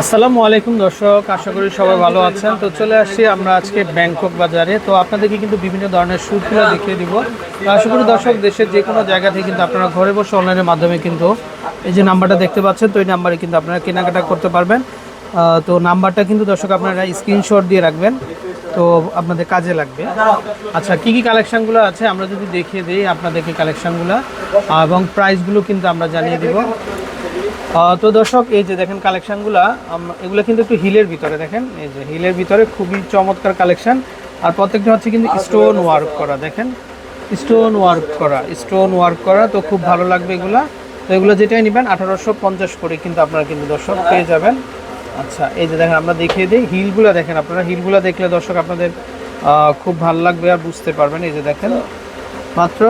আসসালামু আলাইকুম দর্শক, আশা করি সবাই ভালো আছেন। তো চলে আসছি আমরা আজকে ব্যাংকক বাজারে। তো আপনাদেরকে কিন্তু বিভিন্ন ধরনের শ্যুটগুলো দেখিয়ে দিব। তো আশা করি দর্শক, দেশের যে কোনো জায়গা থেকে কিন্তু আপনারা ঘরে বসে অনলাইনের মাধ্যমে কিন্তু এই যে নাম্বারটা দেখতে পাচ্ছেন, তো এই নাম্বারে কিন্তু আপনারা কেনাকাটা করতে পারবেন। তো নাম্বারটা কিন্তু দর্শক, আপনারা স্ক্রিনশট দিয়ে রাখবেন। তো আপনাদের কাজে লাগবে। আচ্ছা কি কি কালেকশনগুলো আছে? আমরা যদি দেখিয়ে দিই আপনাদেরকে কালেকশনগুলো। এবং প্রাইসগুলো কিন্তু আমরা জানিয়ে দিব। তো দর্শক এই যে দেখেন কালেকশনগুলো এগুলো কিন্তু একটু হিলের ভিতরে দেখেন। এই যে হিলের ভিতরে খুবই চমৎকার কালেকশন। আর প্রত্যেকটা হচ্ছে কিন্তু স্টোন ওয়ার্ক করা দেখেন। স্টোন ওয়ার্ক করা স্টোন ওয়ার্ক করা তো খুব ভালো লাগবে এগুলা। তো এগুলো যেটাই নেবেন আঠারোশো পঞ্চাশ করে কিন্তু আপনারা কিন্তু দর্শক পেয়ে যাবেন। আচ্ছা এই যে দেখেন আমরা দেখিয়ে দিই হিলগুলো দেখেন আপনারা হিলগুলো দেখলে দর্শক আপনাদের খুব ভালো লাগবে আর বুঝতে পারবেন। এই যে দেখেন মাত্র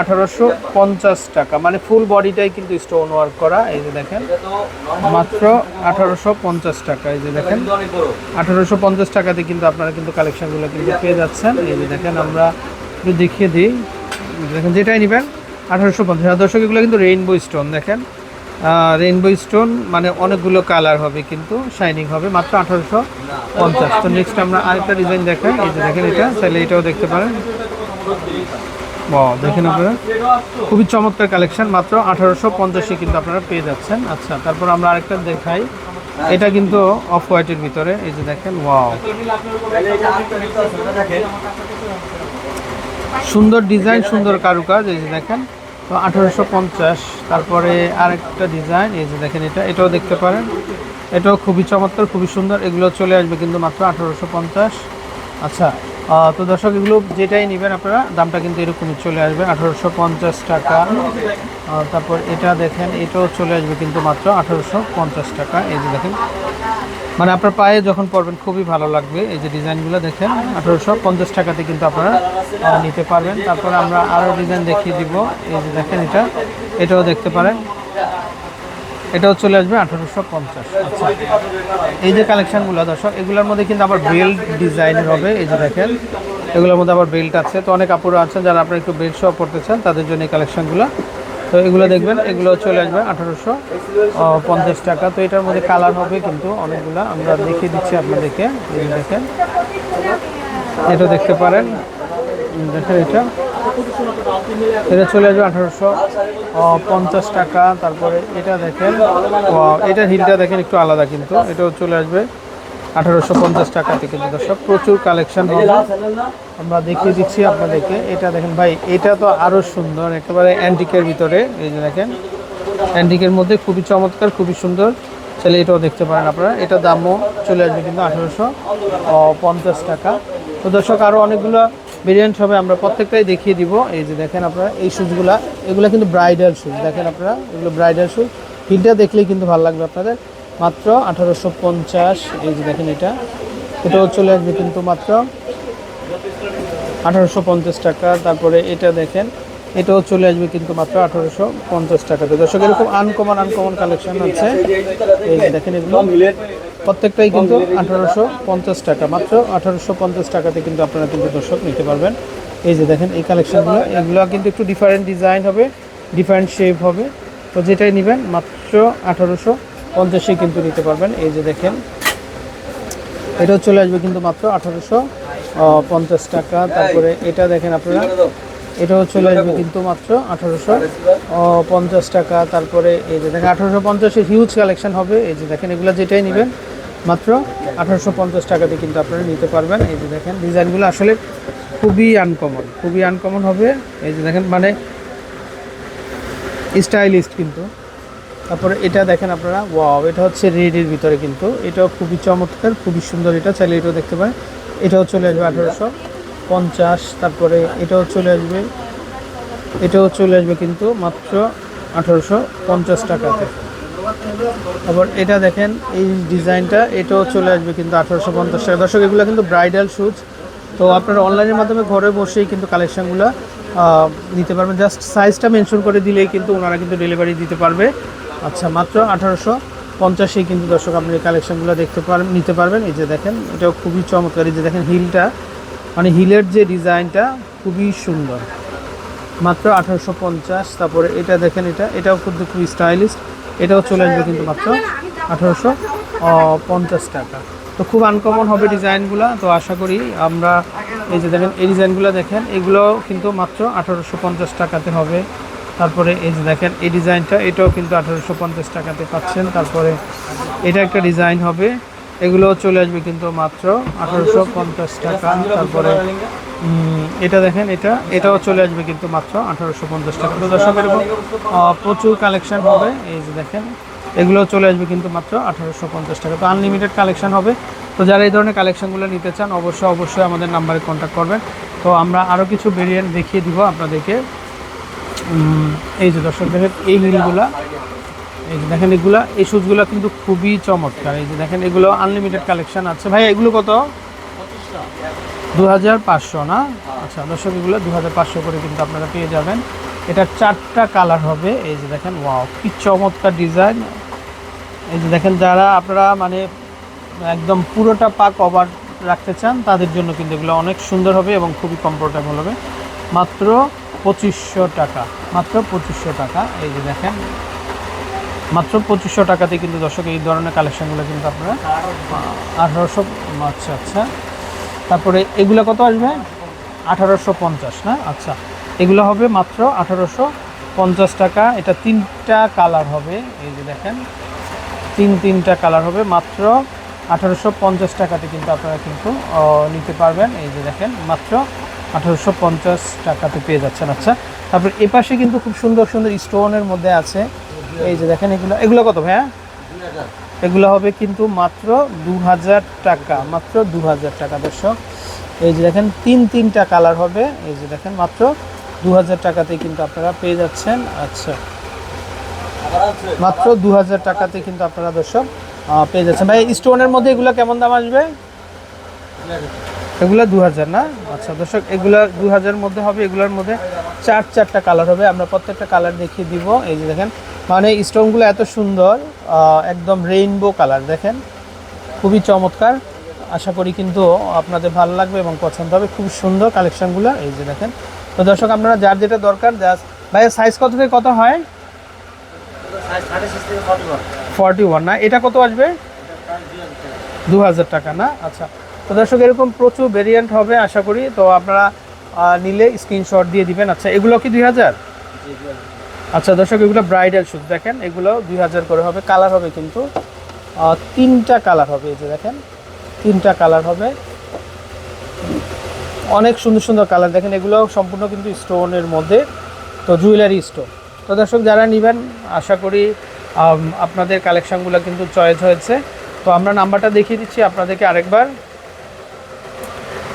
আঠারোশো পঞ্চাশ টাকা। মানে ফুল বডিটাই কিন্তু স্টোন ওয়ার্ক করা, এই যে দেখেন। মাত্র আঠারোশো পঞ্চাশ টাকা, এই যে দেখেন। আঠারোশো পঞ্চাশ টাকাতে কিন্তু আপনারা কিন্তু কালেকশনগুলো কিন্তু পেয়ে যাচ্ছেন। এই যে দেখেন, আমরা একটু দেখিয়ে দিই। দেখেন, যেটাই নেবেন, আঠারোশো পঞ্চাশ। দর্শক, এগুলো কিন্তু রেইনবো স্টোন দেখেন। রেইনবো স্টোন মানে অনেকগুলো কালার হবে কিন্তু শাইনিং হবে, মাত্র আঠারোশো পঞ্চাশ। তো নেক্সট আমরা আরেকটা ডিজাইন দেখাই। এই যে দেখেন এটা, চাইলে এটাও দেখতে পারেন। দেখেন আপনারা। খুবই চমৎকার কালেকশন মাত্র আঠারোশো পঞ্চাশে কিন্তু আপনারা পেয়ে যাচ্ছেন। আচ্ছা তারপর আমরা আরেকটা দেখাই। এটা কিন্তু অফ হোয়াইটের ভিতরে, এই যে দেখেন ওয়াও সুন্দর ডিজাইন সুন্দর কারুকাজ, এই যে দেখেন। তো আঠারোশো পঞ্চাশ, তারপরে আরেকটা ডিজাইন এই যে দেখেন এটা, এটাও দেখতে পারেন। এটাও খুবই চমৎকার, খুবই সুন্দর। এগুলো চলে আসবে কিন্তু মাত্র আঠারোশো পঞ্চাশ। আচ্ছা তো দর্শক, এগুলো যেটাই নেবেন আপনারা, দামটা কিন্তু এরকমই চলে আসবে, আঠারোশো পঞ্চাশ টাকা। তারপর এটা দেখেন, এটাও চলে আসবে কিন্তু মাত্র আঠারোশো পঞ্চাশ টাকা। এই যে দেখেন মানে আপনার পায়ে যখন পরবেন, খুবই ভালো লাগবে। এই যে ডিজাইনগুলো দেখেন, আঠারোশো পঞ্চাশ টাকাতে কিন্তু আপনারা নিতে পারবেন। তারপর আমরা আরও ডিজাইন দেখিয়ে দিব। এই যে দেখেন এটা, এটাও দেখতে পারেন। এটাও চলে আসবে আঠারোশো পঞ্চাশ। আচ্ছা। এই যে কালেকশনগুলো, দর্শক, এগুলোর মধ্যে কিন্তু আবার বেল্ট ডিজাইনের হবে, এই যে দেখেন। এগুলোর মধ্যে আবার বেল্ট আছে। তো অনেক কাপড় আছে যারা আপনারা একটু বেল্ট সহ পড়তে চান, তাদের জন্য এই কালেকশনগুলো। তো এগুলো দেখবেন এগুলো চলে আসবে আঠারোশো পঞ্চাশ টাকা। তো এটার মধ্যে কালার হবে কিন্তু অনেকগুলো। আমরা দেখিয়ে দিচ্ছি আপনাদেরকে। দেখেন। এটা দেখতে পারেন। দেখেন এটা। এটা চলে আসবে আঠারোশো পঞ্চাশ টাকা। তারপরে এটা দেখেন এটা হিলটা দেখেন একটু আলাদা কিন্তু। এটাও চলে আসবে আঠারোশো পঞ্চাশ টাকাতে কিন্তু দর্শক। প্রচুর কালেকশন হবে। আমরা দেখিয়ে দিচ্ছি আপনাদেরকে। এটা দেখেন ভাই, এটা তো আরও সুন্দর, একেবারে অ্যান্টিকের ভিতরে। এই যে দেখেন, অ্যান্টিকের মধ্যে খুবই চমৎকার, খুবই সুন্দর। তাহলে এটাও দেখতে পারেন আপনারা। এটা দামও চলে আসবে কিন্তু আঠারোশো পঞ্চাশ টাকা। তো দর্শক আরও অনেকগুলো ভেরিয়েন্ট হবে, আমরা প্রত্যেকটাই দেখিয়ে দিব। এই যে দেখেন আপনারা, এই শুজগুলা এগুলো কিন্তু ব্রাইডাল শুজ দেখেন আপনারা, এগুলো ব্রাইডাল শুজ হিলটা দেখলেই কিন্তু ভালো লাগবে আপনাদের। মাত্র আঠারোশো পঞ্চাশ, এই যে দেখেন এটা। এটাও চলে আসবে কিন্তু মাত্র আঠারোশো পঞ্চাশ টাকা। তারপরে এটা দেখেন, এটাও চলে আসবে কিন্তু মাত্র আঠারোশো পঞ্চাশ টাকাতে দর্শক, এরকম আনকমন আনকমন কালেকশন আছে। এই যে দেখেন এগুলো। প্রত্যেকটাই কিন্তু আঠারোশো পঞ্চাশ টাকা, মাত্র আঠারোশো পঞ্চাশ টাকাতে কিন্তু আপনারা কিন্তু দর্শক নিতে পারবেন। এই যে দেখেন, এই কালেকশনগুলো এগুলো কিন্তু একটু ডিফারেন্ট ডিজাইন হবে ডিফারেন্ট শেপ হবে। তো যেটাই নেবেন, মাত্র আঠারোশো পঞ্চাশে কিন্তু নিতে পারবেন। এই যে দেখেন, এটাও চলে আসবে কিন্তু মাত্র আঠারোশো পঞ্চাশ টাকা। তারপরে এটা দেখেন আপনারা, এটাও চলে আসবে কিন্তু মাত্র আঠারোশো পঞ্চাশ টাকা। তারপরে এই যে দেখেন, আঠারোশো পঞ্চাশের হিউজ কালেকশন হবে। এই যে দেখেন, এগুলো যেটাই নেবেন মাত্র আঠারোশো পঞ্চাশ টাকাতে কিন্তু আপনারা নিতে পারবেন। এই যে দেখেন, ডিজাইনগুলো আসলে খুবই আনকমন খুবই আনকমন হবে। এই যে দেখেন মানে স্টাইলিস্ট কিন্তু। তারপরে এটা দেখেন আপনারা ওয়াও এটা হচ্ছে রেডের ভিতরে কিন্তু। এটাও খুবই চমৎকার, খুবই সুন্দর এটা, চাইলে এটাও দেখতে পারেন। এটাও চলে আসবে আঠারোশো পঞ্চাশ, তারপরে এটাও চলে আসবে, এটাও চলে আসবে কিন্তু মাত্র আঠারোশো পঞ্চাশ টাকাতে। তারপর এটা দেখেন, এই ডিজাইনটা, এটাও চলে আসবে কিন্তু আঠারোশো পঞ্চাশ টাকা। দর্শক, এগুলো কিন্তু ব্রাইডাল শুজ তো আপনারা অনলাইনের মাধ্যমে ঘরে বসেই কিন্তু কালেকশনগুলো নিতে পারবেন। জাস্ট সাইজটা মেনশন করে দিলেই কিন্তু ওনারা কিন্তু ডেলিভারি দিতে পারবে। আচ্ছা মাত্র আঠারোশো পঞ্চাশেই কিন্তু দর্শক, আপনি এই কালেকশনগুলো দেখতে পারেন নিতে পারবেন। এই যে দেখেন, এটাও খুবই চমৎকার। এই যে দেখেন হিলটা মানে হিলের যে ডিজাইনটা, খুবই সুন্দর। মাত্র আঠারোশো পঞ্চাশ, তারপরে এটা দেখেন এটা, এটাও কিন্তু খুবই স্টাইলিশ এটাও চলে আসবে কিন্তু মাত্র আঠারোশো পঞ্চাশ টাকা। তো খুব আনকমন হবে ডিজাইনগুলো, তো আশা করি আমরা এই যে দেখেন, এই ডিজাইনগুলো দেখেন এগুলো কিন্তু মাত্র আঠারোশো পঞ্চাশ টাকাতে হবে। তারপরে এই যে দেখেন, এই ডিজাইনটা, এটাও কিন্তু আঠারোশো পঞ্চাশ টাকাতে পাচ্ছেন। তারপরে এটা একটা ডিজাইন হবে এগুলো চলে আসবে কিন্তু মাত্র আঠারোশো পঞ্চাশ টাকা। তারপরে এটা দেখেন, এটা, এটাও চলে আসবে কিন্তু মাত্র আঠারোশো পঞ্চাশ টাকা। তো দর্শক এরকম প্রচুর কালেকশন হবে। এই যে দেখেন এগুলো চলে আসবে কিন্তু মাত্র আঠারোশো পঞ্চাশ টাকা। তো আনলিমিটেড কালেকশন হবে। তো যারা এই ধরনের কালেকশনগুলো নিতে চান, অবশ্যই অবশ্যই আমাদের নাম্বারে কন্ট্যাক্ট করবেন। তো আমরা আরও কিছু ভেরিয়েন্ট দেখিয়ে দিব আপনাদেরকে। এই যে দর্শক, দেখেন, এই হিলগুলা এই যে দেখেন, এগুলা, এই শুজগুলো কিন্তু খুবই চমৎকার। এই যে দেখেন, এগুলো আনলিমিটেড কালেকশন আছে। ভাই এগুলো কত? দু হাজার পাঁচশো, না? আচ্ছা দর্শক এগুলো দু হাজার পাঁচশো করে কিন্তু আপনারা পেয়ে যাবেন। এটা চারটা কালার হবে। এই যে দেখেন, ওয়াও, কি চমৎকার ডিজাইন। এই যে দেখেন, যারা আপনারা মানে একদম পুরোটা পা কভার রাখতে চান, তাদের জন্য কিন্তু এগুলো অনেক সুন্দর হবে এবং খুবই কমফোর্টেবল হবে। মাত্র পঁচিশশো টাকা, মাত্র পঁচিশশো টাকা। এই যে দেখেন, মাত্র পঁচিশশো টাকাতে কিন্তু দর্শক এই ধরনের কালেকশনগুলো কিন্তু আপনারা আঠারোশো আচ্ছা আচ্ছা। তারপরে এগুলো কত আসবে? আঠারোশো পঞ্চাশ, না? আচ্ছা। এগুলো হবে মাত্র আঠারোশো পঞ্চাশ টাকা। এটা তিনটা কালার হবে। এই যে দেখেন, তিন তিনটা কালার হবে। মাত্র আঠারোশো পঞ্চাশ টাকাতে কিন্তু আপনারা কিন্তু নিতে পারবেন। এই যে দেখেন, মাত্র আঠারোশো পঞ্চাশ টাকাতে পেয়ে যাচ্ছেন। আচ্ছা তারপর এ পাশে কিন্তু খুব সুন্দর সুন্দর স্টোনের মধ্যে আছে। এই যে দেখেন, এগুলো এগুলো কত ভাইয়া? এগুলো হবে কিন্তু মাত্র দু হাজার টাকা, মাত্র দু হাজার টাকা দর্শক। এই যে দেখেন, তিন তিনটা কালার হবে। এই যে দেখেন, মাত্র দু টাকাতেই কিন্তু আপনারা পেয়ে যাচ্ছেন। আচ্ছা। মাত্র দু হাজার টাকাতে কিন্তু আপনারা দর্শক পেয়ে যাচ্ছেন। ভাই, স্টোনের মধ্যে এগুলো কেমন দাম আসবে? এগুলো দু হাজার না? আচ্ছা দর্শক, এগুলো দু হাজার মধ্যে হবে। এগুলোর মধ্যে চার চারটা কালার হবে। আমরা প্রত্যেকটা কালার দেখিয়ে দিব। এই যে দেখেন মানে স্টোনগুলো এত সুন্দর একদম রেইনবো কালার দেখেন? খুবই চমৎকার। আশা করি কিন্তু আপনাদের ভালো লাগবে এবং পছন্দ হবে। খুব সুন্দর কালেকশনগুলো এই যে দেখেন। তো দর্শক, আপনারা যার যেটা দরকার জাস্ট ভাই সাইজ কত থেকে কত হয়? ফর্টি ওয়ান না, এটা কত আসবে? দু হাজার টাকা, না? আচ্ছা। তো দর্শক, এরকম প্রচুর ভেরিয়েন্ট হবে, আশা করি। তো আপনারা নিলে স্ক্রিনশট দিয়ে দিবেন। আচ্ছা এগুলো কি দুই হাজার? আচ্ছা দর্শক, এগুলো ব্রাইডাল শুজ দেখেন, এগুলো দুই হাজার করে হবে কালার হবে কিন্তু তিনটা কালার হবে, এই যে দেখেন, তিনটা কালার হবে। অনেক সুন্দর সুন্দর কালার দেখেন, এগুলো সম্পূর্ণ কিন্তু স্টোনের মধ্যে, তো জুয়েলারি স্টোন তো দর্শক, যারা নেবেন, আশা করি আপনাদের কালেকশনগুলো কিন্তু চয়েস হয়েছে। তো আমরা নাম্বারটা দেখিয়ে দিচ্ছি, আপনাদেরকে আরেকবার।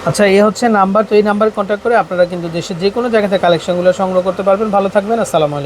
আচ্ছা এ হচ্ছে নাম্বার, তো এই নাম্বার কন্ট্যাক্ট করে আপনারা কিন্তু দেশের যে কোনো জায়গাতে কালেকশনগুলো সংগ্রহ করতে পারবেন। ভালো থাকবেন, আসসালামু আলাইকুম।